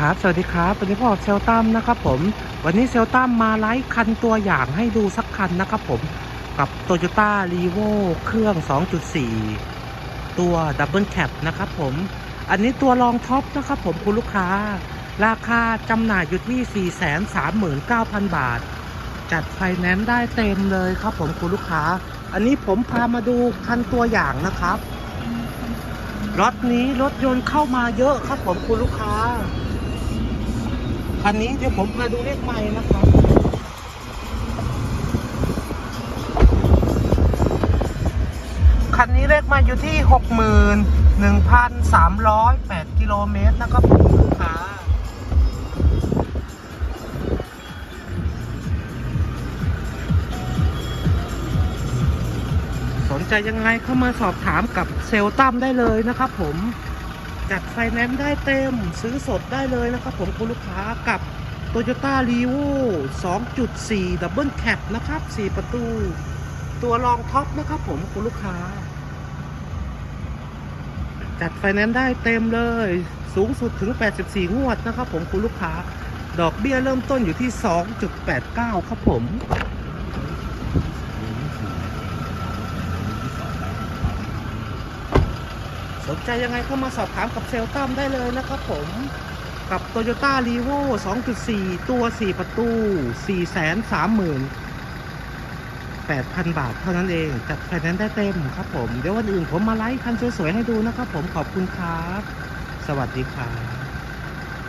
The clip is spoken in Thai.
ครับ สวัสดีครับ วันนี้พ่อเซลตัมนะครับผม วันนี้เซลตัมมาไลฟ์คันตัวอย่างให้ดูสักคันนะครับผม กับ Toyota r e v o เครื่อง 2.4 ตัวดับเบิลแคปนะครับผม อันนี้ตัวรองท็อปนะครับผมคุณลูกค้า ราคาจำหน่ายอยู่ที่ 439,000 บาท จัดไฟแนนซ์ได้เต็มเลยครับผมคุณลูกค้า อันนี้ผมพามาดูคันตัวอย่างนะครับรถนี้รถยนต์เข้ามาเยอะครับผมคุณลูกค้า คันนี้เดี๋ยวผมมาดูเลขไม้นะครับคันนี้เลขม้อยู่ที่ 61,308กิโลเมตรนะครับผมคุณลูกค้าสนใจยังไงเข้ามาสอบถามกับเซลตั้มได้เลยนะครับผม จัดไฟแนนซ์ได้เต็ม ซื้อสดได้เลยนะครับผมคุณลูกค้ากับ Toyota r e v o 2.4 Double Cab นะครับ 4 ประตู ตัวรองท็อปนะครับผมคุณลูกค้า จัดไฟแนนซ์ได้เต็มเลย สูงสุดถึง 84 งวดนะครับผมคุณลูกค้า ดอกเบี้ยเริ่มต้นอยู่ที่ 2.89 ครับผม สนใจยังไงเข้ามาสอบถามกับเซลตัมได้เลยนะครับผม กับ Toyota r e v o 2.4 ตัว 4 ประตู 438,000 บาทเท่านั้นเองจัดไฟแนนซ์ได้เต็มครับผม เดี๋ยววันอื่นผมมาไลฟ์คันสวยๆให้ดูนะครับผมขอบคุณครับ สวัสดีครับ